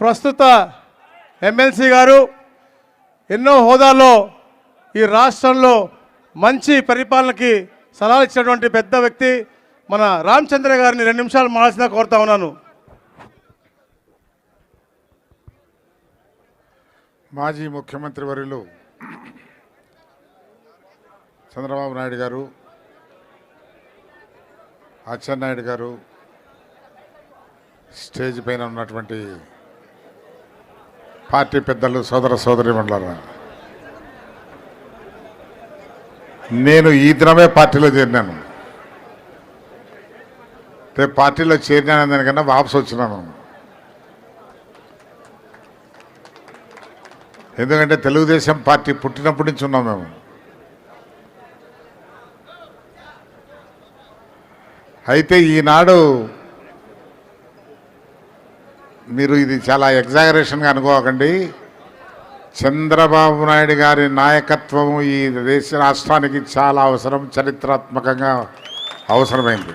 ప్రస్తుత ఎమ్మెల్సీ గారు ఎన్నో హోదాల్లో ఈ రాష్ట్రంలో మంచి పరిపాలనకి సలహాలు ఇచ్చినటువంటి పెద్ద వ్యక్తి మన రామచంద్ర గారిని రెండు నిమిషాలు మాట్లాల్సిన కోరుతా ఉన్నాను. మాజీ ముఖ్యమంత్రి వర్యులు చంద్రబాబు నాయుడు గారు అచ్చెన్నాయుడు గారు స్టేజ్ పైన ఉన్నటువంటి పార్టీ పెద్దలు సోదర సోదరి మండలారా నేను ఈ దినమే పార్టీలో చేరినాను. రేపు పార్టీలో చేరినాను దానికన్నా వాపసు వచ్చినాను. ఎందుకంటే తెలుగుదేశం పార్టీ పుట్టినప్పటి నుంచి ఉన్నాం మేము. అయితే ఈనాడు మీరు ఇది చాలా ఎగ్జాగరేషన్గా అనుకోకండి. చంద్రబాబు నాయుడు గారి నాయకత్వం ఈ దేశ రాష్ట్రానికి చాలా అవసరం చరిత్రాత్మకంగా అవసరమైంది.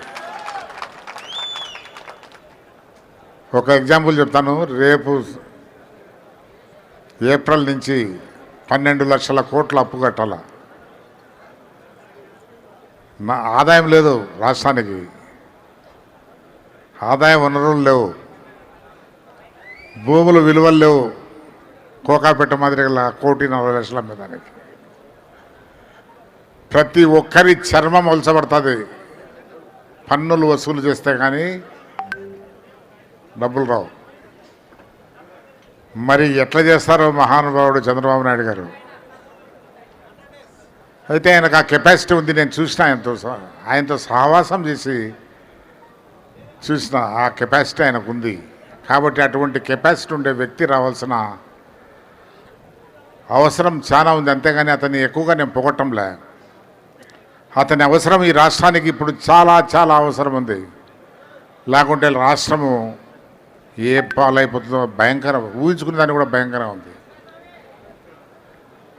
ఒక ఎగ్జాంపుల్ చెప్తాను. రేపు ఏప్రిల్ నుంచి పన్నెండు లక్షల కోట్ల అప్పు కట్టాల? నా ఆదాయం లేదు రాష్ట్రానికి. ఆదాయ వనరులు లేవు. భూములు విలువలు లేవు. కోకాపేట మాదిరిగా కోటి నలభై లక్షల దానికి ప్రతి ఒక్కరి చర్మం ఒలచబడుతుంది పన్నులు వసూలు చేస్తే కానీ డబ్బులు రావు. మరి ఎట్లా చేస్తారో మహానుభావుడు చంద్రబాబు నాయుడు గారు. అయితే ఆయనకు ఆ కెపాసిటీ ఉంది నేను చూసిన ఆయనతో ఆయనతో సహవాసం చేసి చూసిన ఆ కెపాసిటీ ఆయనకు ఉంది కాబట్టి అటువంటి కెపాసిటీ ఉండే వ్యక్తి రావాల్సిన అవసరం చాలా ఉంది. అంతేగాని అతన్ని ఎక్కువగా నేను పొగట్టంలే. అతని అవసరం ఈ రాష్ట్రానికి ఇప్పుడు చాలా చాలా అవసరం ఉంది. లేకుంటే రాష్ట్రము ఏ పాలైపోతుందో భయంకర ఊహించుకునే దాన్ని కూడా భయంకరంగా ఉంది.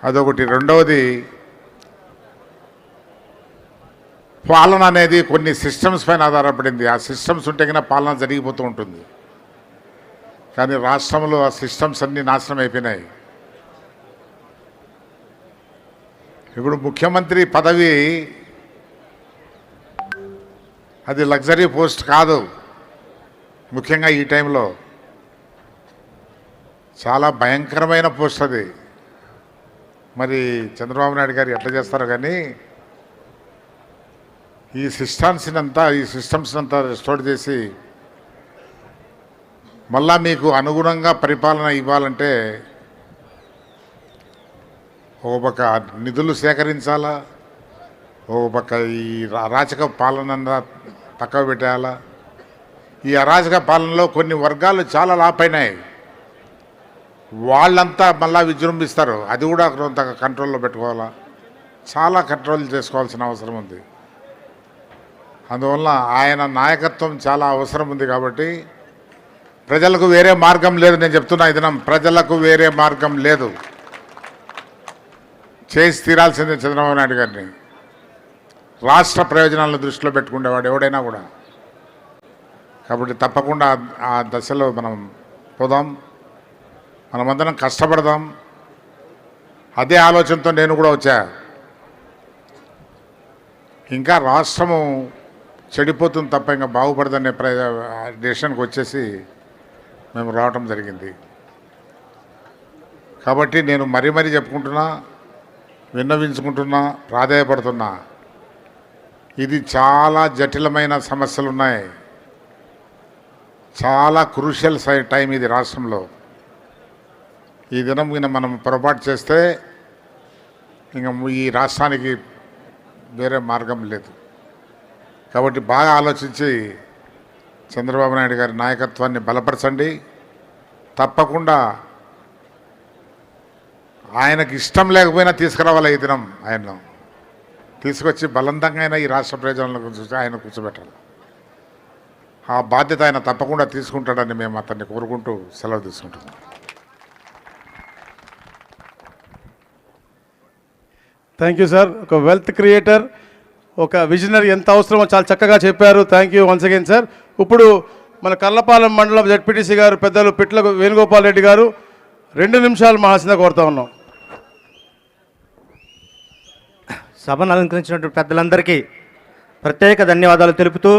అదొకటి. రెండవది పాలన అనేది కొన్ని సిస్టమ్స్ పైన ఆధారపడింది. ఆ సిస్టమ్స్ ఉంటే కన్నా పాలన జరిగిపోతూ ఉంటుంది. కానీ రాష్ట్రంలో ఆ సిస్టమ్స్ అన్నీ నాశనం అయిపోయినాయి. ఇప్పుడు ముఖ్యమంత్రి పదవి అది లగ్జరీ పోస్ట్ కాదు. ముఖ్యంగా ఈ టైంలో చాలా భయంకరమైన పోస్ట్ అది. మరి చంద్రబాబు నాయుడు గారు ఎట్లా చేస్తారో కానీ ఈ సిస్టమ్స్ని అంతా ఈ సిస్టమ్స్ని అంతా రెస్టోర్ చేసి మళ్ళా మీకు అనుగుణంగా పరిపాలన ఇవ్వాలంటే ఒక పక్క నిధులు సేకరించాలా? ఒక పక్క ఈ అరాచక పాలన పక్కకు పెట్టాలా ఈ అరాచక పాలనలో కొన్ని వర్గాలు చాలా లాపైనాయి. వాళ్ళంతా మళ్ళా విజృంభిస్తారు. అది కూడా కొంత కంట్రోల్లో పెట్టుకోవాలా? చాలా కంట్రోల్ చేసుకోవాల్సిన అవసరం ఉంది. అందువల్ల ఆయన నాయకత్వం చాలా అవసరం ఉంది కాబట్టి ప్రజలకు వేరే మార్గం లేదు నేను చెప్తున్నా ఈ దినం. ప్రజలకు వేరే మార్గం లేదు. చేసి తీరాల్సిందే చంద్రబాబు నాయుడు గారిని. రాష్ట్ర ప్రయోజనాలను దృష్టిలో పెట్టుకునేవాడు ఎవడైనా కూడా. కాబట్టి తప్పకుండా ఆ- ఆ దశలో మనం పోదాం. మనమందరం కష్టపడదాం. అదే ఆలోచనతో నేను కూడా వచ్చా. ఇంకా రాష్ట్రము చెడిపోతుంది తప్ప ఇంకా బాగుపడదనే ప్ర డెసిషన్కి వచ్చేసి మేము రావటం జరిగింది. కాబట్టి నేను మరీ మరీ చెప్పుకుంటున్నా విన్నవించుకుంటున్నా ప్రాధాయపడుతున్నా. ఇది చాలా జటిలమైన సమస్యలు ఉన్నాయి చాలా క్రూషియల్ టైం ఇది రాష్ట్రంలో. ఈ దినం మనం పొరపాటు చేస్తే ఇంకా ఈ రాష్ట్రానికి వేరే మార్గం లేదు. కాబట్టి బాగా ఆలోచించి చంద్రబాబు నాయుడు గారి నాయకత్వాన్ని బలపరచండి. తప్పకుండా ఆయనకి ఇష్టం లేకపోయినా తీసుకురావాలి ఈ దినం ఆయన తీసుకొచ్చి బలవంతంగా అయినా ఈ రాష్ట్ర ప్రయోజనాలను గురించి ఆయన కూర్చోబెట్టాలి. ఆ బాధ్యత ఆయన తప్పకుండా తీసుకుంటాడని మేము అతన్ని కోరుకుంటూ సెలవు తీసుకుంటున్నాం. థ్యాంక్ యూ సార్ ఒక వెల్త్ క్రియేటర్ ఒక విజనరీ ఎంత అవసరమో చాలా చక్కగా చెప్పారు. Thank you once again sir ఇప్పుడు మన కల్లపాలెం మండలం జడ్పీటీసీ గారు పెద్దలు పిట్ల వేణుగోపాల్ రెడ్డి గారు రెండు నిమిషాలు మహాసిన కోరుతా ఉన్నాం. సభను అలంకరించినటువంటి పెద్దలందరికీ ప్రత్యేక ధన్యవాదాలు తెలుపుతూ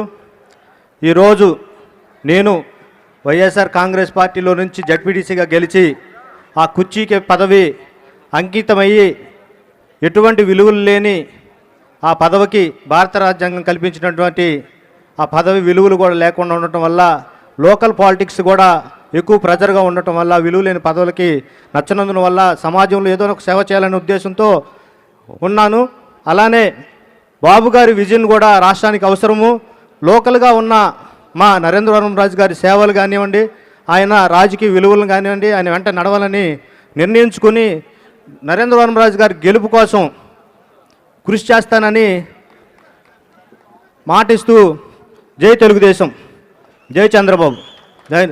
ఈరోజు నేను వైఎస్ఆర్ కాంగ్రెస్ పార్టీలో నుంచి జడ్పీటీసీగా గెలిచి ఆ కుర్చీకి పదవి అంకితమయ్యి ఎటువంటి విలువలు లేని ఆ పదవికి భారత రాజ్యాంగం కల్పించినటువంటి ఆ పదవి విలువలు కూడా లేకుండా ఉండటం వల్ల లోకల్ పాలిటిక్స్ కూడా ఎక్కువ ప్రెజర్గా ఉండటం వల్ల విలువలేని పదవులకి నచ్చనందున వల్ల సమాజంలో ఏదో ఒక సేవ చేయాలనే ఉద్దేశంతో ఉన్నాను. అలానే బాబు గారి విజన్ కూడా రాష్ట్రానికి అవసరము. లోకల్గా ఉన్న మా నరేంద్రవరం రాజు గారి సేవలు కానివ్వండి ఆయన రాజకీయ విలువలు కానివ్వండి ఆయన వెంట నడవాలని నిర్ణయించుకుని నరేంద్రవరం రాజు గారి గెలుపు కోసం కృషి చేస్తానని మాటిస్తూ జై తెలుగుదేశం. జై చంద్రబాబు. జై.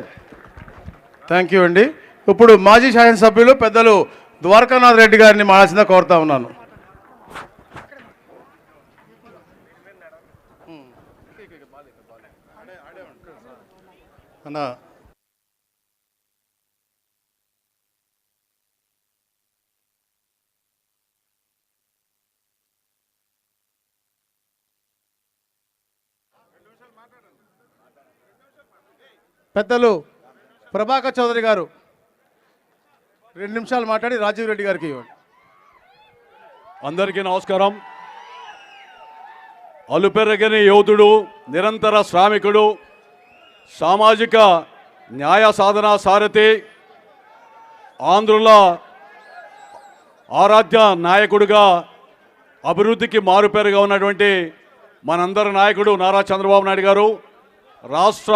థ్యాంక్ యూ అండి. ఇప్పుడు మాజీ శాసనసభ్యులు పెద్దలు ద్వారకానాథ్ రెడ్డి గారిని మాల్సిందే కోరుతా ఉన్నాను. అన్న పెద్దలు ప్రభాకర్ చౌదరి గారు. రెండు నిమిషాలు మాట్లాడి రాజీవ్ రెడ్డి గారికి ఇవ్వండి. అందరికీ నమస్కారం. అలుపెరగని యోధుడు నిరంతర శ్రామికుడు సామాజిక న్యాయ సాధన సారథి ఆంధ్రుల ఆరాధ్య నాయకుడిగా అభివృద్ధికి మారుపేరుగా ఉన్నటువంటి మనందరి నాయకుడు నారా చంద్రబాబు నాయుడు గారు రాష్ట్ర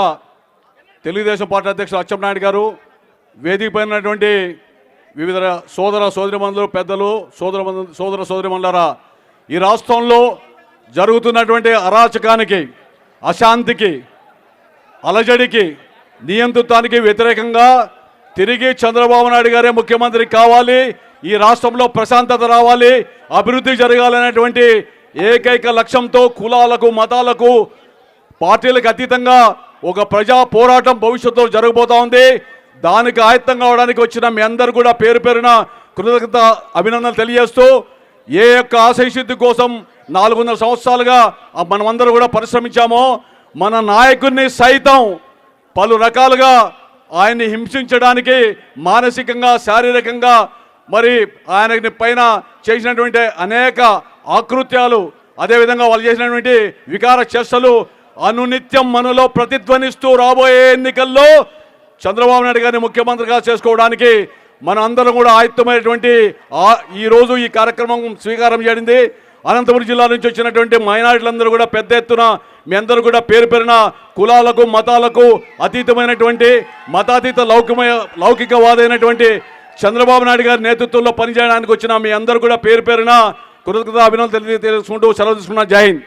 తెలుగుదేశం పార్టీ అధ్యక్షులు అచ్చెంనాయుడు గారు వేదిక వివిధ సోదర సోదరిమణులు పెద్దలు సోదర సోదర సోదరిమణులారా ఈ రాష్ట్రంలో జరుగుతున్నటువంటి అరాచకానికి అశాంతికి అలజడికి నియంతృత్వానికి వ్యతిరేకంగా తిరిగి చంద్రబాబు నాయుడు గారే ముఖ్యమంత్రి కావాలి ఈ రాష్ట్రంలో ప్రశాంతత రావాలి అభివృద్ధి జరగాలనేటువంటి ఏకైక లక్ష్యంతో కులాలకు మతాలకు పార్టీలకు అతీతంగా ఒక ప్రజా పోరాటం భవిష్యత్తులో జరగబోతా ఉంది. దానికి ఆయత్తం కావడానికి వచ్చిన మీ అందరు కూడా పేరు పేరున కృతజ్ఞత అభినందనలు తెలియజేస్తూ ఏ యొక్క ఆశయశుద్ధి కోసం నాలుగున్నర సంవత్సరాలుగా ఆ మనమందరం కూడా పరిశ్రమించామో మన నాయకుడిని సైతం పలు రకాలుగా ఆయన్ని హింసించడానికి మానసికంగా శారీరకంగా మరి ఆయన పైన చేసినటువంటి అనేక ఆకృత్యాలు అదేవిధంగా వాళ్ళు చేసినటువంటి వికార చర్చలు అనునిత్యం మనలో ప్రతిధ్వనిస్తూ రాబోయే ఎన్నికల్లో చంద్రబాబు నాయుడు గారిని ముఖ్యమంత్రిగా చేసుకోవడానికి మన అందరం కూడా ఆయుక్తమైనటువంటి ఈరోజు ఈ రోజు ఈ కార్యక్రమం స్వీకారం చేయడింది. అనంతపురం జిల్లా నుంచి వచ్చినటువంటి మైనారిటీలందరూ కూడా పెద్ద ఎత్తున మీ అందరూ కూడా పేరు పేరున కులాలకు మతాలకు అతీతమైనటువంటి మతాతీత లౌకికమయ లౌకికవాదైనటువంటి చంద్రబాబు నాయుడు గారి నేతృత్వంలో పనిచేయడానికి వచ్చిన మీ అందరూ కూడా పేరు పేరున కృతజ్ఞత అభినందనలు తెలియ తెలుసుకుంటూ సెలవు తీసుకున్నా జై హింద్.